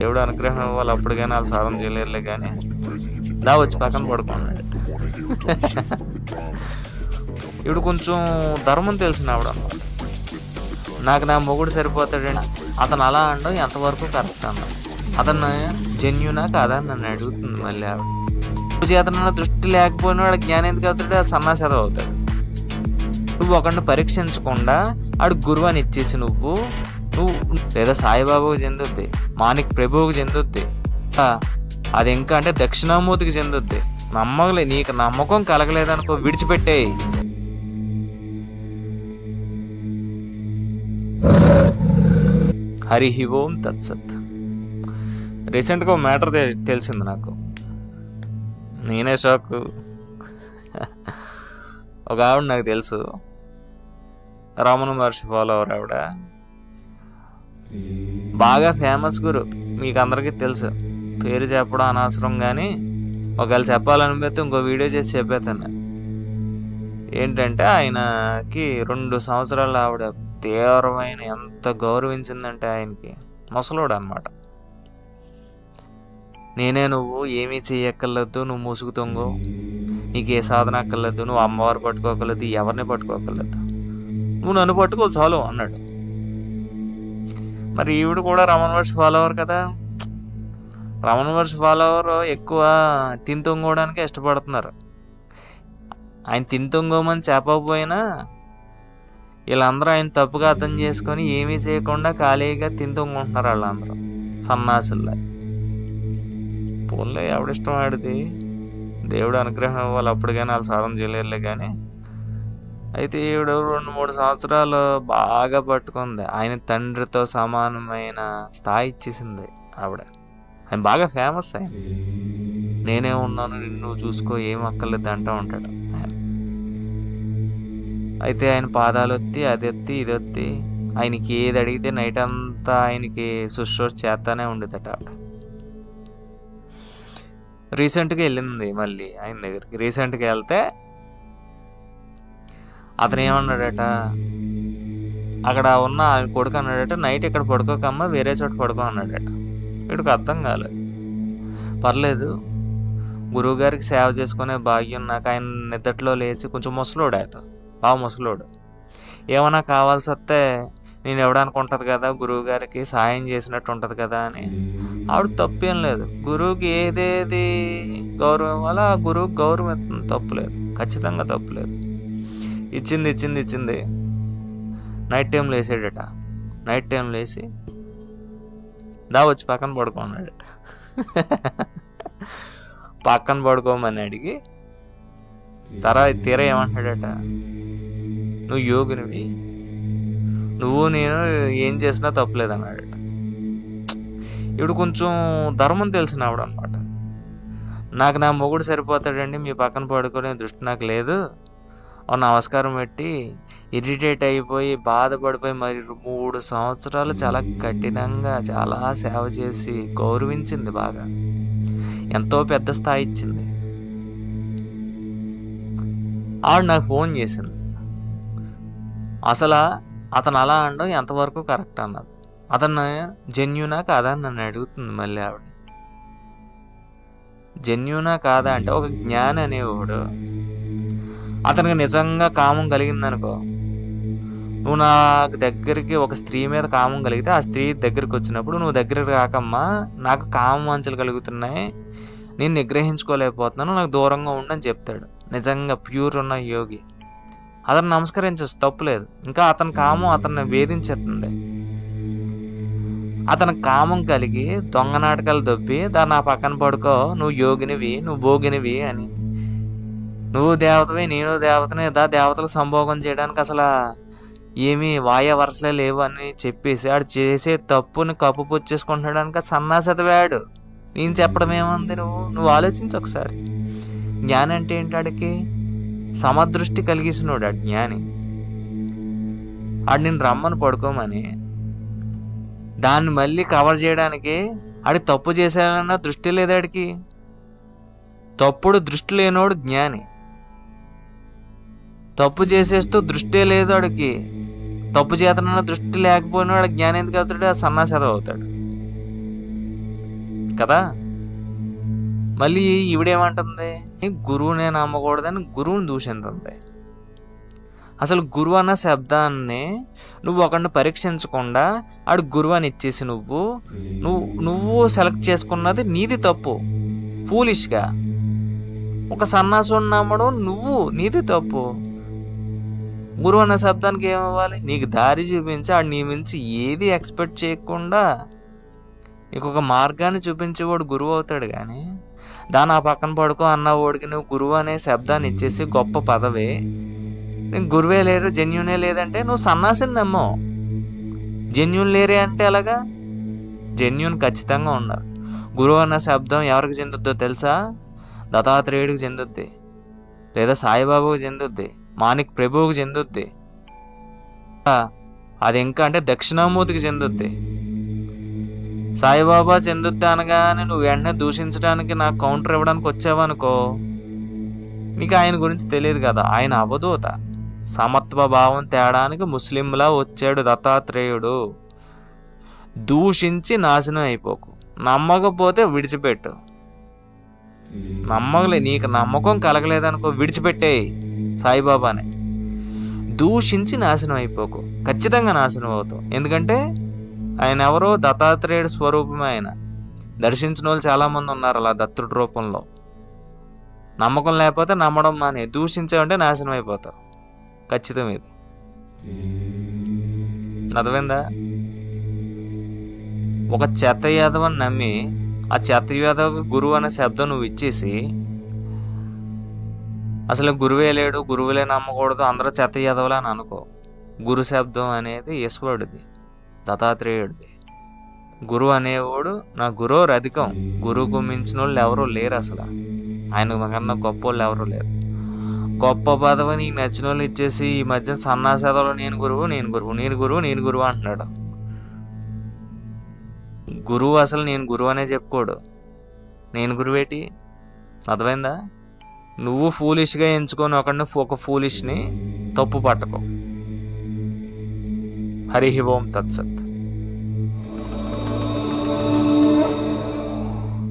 దేవుడు అనుగ్రహం ఇవ్వాలి. అప్పటికైనా వాళ్ళు సాధన చేయలేరులే కానీ దా వచ్చి పక్కన పడుకున్నాడు ఇప్పుడు కొంచెం ధర్మం తెలిసిన ఆవిడ. నాకు నా మొగుడు సరిపోతాడండి అతను అలా అనడం ఎంతవరకు కరెక్ట్ అన్న. అతను జెన్యునా కాదా నన్ను అడుగుతుంది మళ్ళీ ఆవిడ. చేతన దృష్టి లేకపోయినా వాడు జ్ఞానం ఎందుకు అవుతాడు ఆ సన్నాసద అవుతాడు. నువ్వు ఒకరిని పరీక్షించకుండా ఆడు గురువు అని ఇచ్చేసి నువ్వు నువ్వు లేదా సాయిబాబాకు చెందుద్ది మాణిక్ ప్రభువుకు చెందుద్ది. అది ఇంకా అంటే దక్షిణామూర్తికి చెందుద్ది. నమ్మకలే నీకు నమ్మకం కలగలేదనుకో విడిచిపెట్టేయి. హరి ఓం తత్సత్ రీసెంట్గా ఒక మ్యాటర్ తెలిసింది నాకు. నేనే షాక్. ఒక ఆవిడ నాకు తెలుసు. రామను మహర్షి ఫాలోవర్ ఆవిడ బాగా ఫేమస్ గురు. మీకు అందరికీ తెలుసు. పేరు చెప్పడం అనవసరం కానీ ఒకవేళ చెప్పాలనిపిస్తే ఇంకో వీడియో చేసి చెప్పేస్తాను. ఏంటంటే ఆయనకి రెండు సంవత్సరాలు ఆవిడ తీవ్రమైన ఎంత గౌరవించిందంటే ఆయనకి ముసలోడు అనమాట నేనే నువ్వు ఏమీ చెయ్యక్కర్లేదు నువ్వు ముసుగు తొంగు నీకు ఏ సాధన అక్కర్లేదు నువ్వు అమ్మవారు పట్టుకోకలేదు ఎవరిని పట్టుకోకర్లేదు. నువ్వు నన్ను పట్టుకో చాలు అన్నాడు. మరి ఈవిడ కూడా రమణ వర్ష ఫాలోవర్ కదా. రమణ వర్ష ఫాలోవర్ ఎక్కువ తింతొంగోవడానికి ఇష్టపడుతున్నారు. ఆయన తింతొంగోమని చెప్పకపోయినా వీళ్ళందరూ ఆయన తప్పుగా అర్థం చేసుకొని ఏమీ చేయకుండా ఖాళీగా తింతొంగుంటున్నారు వాళ్ళందరూ సన్నాసుల్లా. పోన్లే ఎవడిష్టం ఆడిది దేవుడు అనుగ్రహం ఇవ్వాలి కానీ వాళ్ళు సాధన చేయలేరులే కానీ అయితే ఈవిడ రెండు మూడు సంవత్సరాలు బాగా పట్టుకుంది. ఆయన తండ్రితో సమానమైన స్థాయి ఇచ్చేసింది ఆవిడ. ఆయన బాగా ఫేమస్ ఆయన. నేనే ఉన్నాను నిన్ను చూసుకో ఏం అక్కర్లేదు అంటూ ఉంటాడు అయితే ఆయన పాదాలు ఎత్తి అది ఎత్తి ఇది ఎత్తి ఆయనకి ఏది అడిగితే నైట్ అంతా ఆయనకి శుశ్రూష చేస్తానే ఉండేదట ఆవిడ. రీసెంట్గా వెళ్ళింది మళ్ళీ ఆయన దగ్గరికి. రీసెంట్గా వెళ్తే అతను ఏమన్నాడట? అక్కడ ఉన్న కొడుకు అన్నాడట నైట్ ఇక్కడ పడుకోకమ్మా వేరే చోట పడుకో అన్నాడట. వీడికి అర్థం కాలేదు. పర్లేదు గురువుగారికి సేవ చేసుకునే భాగ్యం నాకు. ఆయన నిద్దట్లో లేచి కొంచెం ముసలోడు ఆయన బాగా ముసలోడు. ఏమైనా కావాల్సి వస్తే నేను ఉంటుంది కదా గురువు గారికి సాయం చేసినట్టు ఉంటుంది కదా అని. ఆవిడ తప్పేం లేదు. గురువుకి ఏదేది గౌరవం వల్ల ఆ గురువుకి గౌరవం తప్పు తప్పులేదు ఖచ్చితంగా తప్పులేదు ఇచ్చింది ఇచ్చింది ఇచ్చింది. నైట్ టైం లేసాడట నైట్ టైం లేచి దా వచ్చి పక్కన పడుకోన్నాడట పక్కన పడుకోమని అడిగి తర్వాత తీరా ఏమంటాడట? నువ్వు యోగినివి. నువ్వు నేను ఏం చేసినా తప్పులేదు అన్నాడట. ఇప్పుడు కొంచెం ధర్మం తెలిసిన ఆవిడ అనమాట నాకు నా మొగుడు సరిపోతాడండి మీ పక్కన పడుకునే దృష్టి నాకు లేదు. నమస్కారం పెట్టి ఇరిటేట్ అయిపోయి బాధపడిపోయి మరి మూడు సంవత్సరాలు చాలా కఠినంగా చాలా సేవ చేసి గౌరవించింది బాగా. ఎంతో పెద్ద స్థాయి ఇచ్చింది. ఆవిడ నాకు ఫోన్ చేసింది. అసలు అతను అలా అనడం ఎంతవరకు కరెక్ట్ అన్నది అతను జెన్యునా కాదా అని నన్ను అడుగుతుంది మళ్ళీ ఆవిడ. జెన్యునా కాదా అంటే ఒక జ్ఞాని అనేవాడు. అతనికి నిజంగా కామం కలిగిందనుకో. నువ్వు నా దగ్గరికి ఒక స్త్రీ మీద కామం కలిగితే ఆ స్త్రీ దగ్గరికి వచ్చినప్పుడు నువ్వు దగ్గరికి రాకమ్మా నాకు కామం కలుగుతున్నాయి నేను నిగ్రహించుకోలేకపోతున్నాను నాకు దూరంగా ఉండని చెప్తాడు. నిజంగా ప్యూర్ ఉన్న యోగి. అతను నమస్కరించచ్చు తప్పులేదు ఇంకా అతని కామం అతన్ని వేధించేస్తుంది. అతను కామం కలిగి దొంగ నాటకాలు దొబ్బి దాన్ని నా పక్కన పడుకో నువ్వు యోగినివి నువ్వు భోగినివి అని. నువ్వు దేవతవి నేను దేవతని దా దేవతలు సంభోగం చేయడానికి అసలు ఏమీ వాయ వరసలే లేవు అని చెప్పేసి ఆడు చేసే తప్పుని కప్పు పుచ్చేసుకుంటాడానికి సన్నాసతవాడు నేను చెప్పడం ఏముంది నువ్వు? నువ్వు ఆలోచించు ఒకసారి. జ్ఞాని అంటే ఏంటాడికి సమదృష్టి కలిగిసినోడు ఆ జ్ఞాని. ఆడు నేను రమ్మని పడుకోమని. దాన్ని మళ్ళీ కవర్ చేయడానికి ఆడి తప్పు చేశాడన్న దృష్టి లేదాడికి తప్పుడు దృష్టి లేనోడు జ్ఞాని. తప్పు చేసేస్తూ దృష్టే లేదు వాడికి తప్పు చేతనన్న దృష్టి లేకపోయినా వాడు జ్ఞానేందుకు అవుతాడు ఆ సన్నాసద అవుతాడు. కదా? మళ్ళీ ఈవిడేమంటుంది? గురువునే నమ్మకూడదని గురువుని దూషింతుంది అసలు గురువు అన్న శబ్దాన్ని నువ్వు ఒకరిని పరీక్షించకుండా ఆడు గురువు అని ఇచ్చేసి నువ్వు నువ్వు నువ్వు సెలెక్ట్ చేసుకున్నది నీది తప్పు. ఫూలిష్గా. ఒక సన్నాసుని నమ్మడం నువ్వు నీది తప్పు. గురువు అన్న శబ్దానికి ఏమవ్వాలి నీకు దారి చూపించి ఆడు నీ మించి ఏది ఎక్స్పెక్ట్ చేయకుండా నీకు ఒక మార్గాన్ని చూపించేవాడు గురువు అవుతాడు కానీ దాని ఆ పక్కన పడుకో అన్న వాడికి నువ్వు గురువు అనే శబ్దాన్ని ఇచ్చేసి గొప్ప పదవి. నీకు గురువే లేరు జెన్యునే లేదంటే నువ్వు సన్నాసిని జెన్యున్ లేరే అంటే అలాగా జెన్యున్ ఖచ్చితంగా ఉన్నారు గురువు అన్న శబ్దం ఎవరికి చెందుద్దో తెలుసా? దత్తాత్రేయుడికి చెందుద్ది. లేదా సాయిబాబాకు చెందుద్ది. మానిక్ ప్రభువుకి చెందుద్ది. అది ఇంకా అంటే దక్షిణామూర్తికి చెందుద్ది. సాయిబాబా చెందుద్ది అనగానే నువ్వు వెంటనే దూషించడానికి నాకు కౌంటర్ ఇవ్వడానికి వచ్చావనుకో నీకు ఆయన గురించి తెలియదు కదా ఆయన అవధూత సమత్వ భావం తేడానికి ముస్లింలా వచ్చాడు దత్తాత్రేయుడు. దూషించి నాశనం అయిపోకు. నమ్మకపోతే విడిచిపెట్టు. నమ్మకలే నీకు నమ్మకం కలగలేదనుకో విడిచిపెట్టేయి. సాయిబాబానే. దూషించి నాశనం అయిపోకు. ఖచ్చితంగా నాశనం అవుతావు. ఎందుకంటే ఆయన ఎవరో దత్తాత్రేయుడు స్వరూపమే ఆయన. దర్శించిన వాళ్ళు చాలామంది ఉన్నారు అలా దత్తుడి రూపంలో. నమ్మకం లేకపోతే నమ్మడం మానే. దూషించామంటే నాశనం అయిపోతావు. ఖచ్చితం ఇది. అర్థమైందా? ఒక చెత్త యాదవని నమ్మి ఆ చెత్త యాదవ గురువు అనే శబ్దం నువ్వు ఇచ్చేసి అసలు గురువే లేడు గురువులే నమ్మకూడదు అందరూ చెత్త యాదవులే అని అనుకో. గురు శబ్దం అనేది ఈశ్వరుడిది దత్తాత్రేయుడిది. గురువు అనేవాడు నా గురువు అధికం. గురువుకు మించిన వాళ్ళు ఎవరూ లేరు అసలు. ఆయన కన్నా గొప్ప వాళ్ళు ఎవరూ లేరు. గొప్ప పదవి నీకు నచ్చిన వాళ్ళు ఇచ్చేసి ఈ మధ్య సన్నాసేదలో నేను గురువు నేను గురువు నేను గురువు నేను గురువు అంటున్నాడు. గురువు అసలు నేను గురువు అనే చెప్పుకోడు. నేను గురువేటి? అర్థమైందా? నువ్వు ఫూలిష్గా ఎంచుకొని ఒకడిని ఒక ఫూలిష్ని తప్పు పట్టకు హరి ఓం తత్సత్.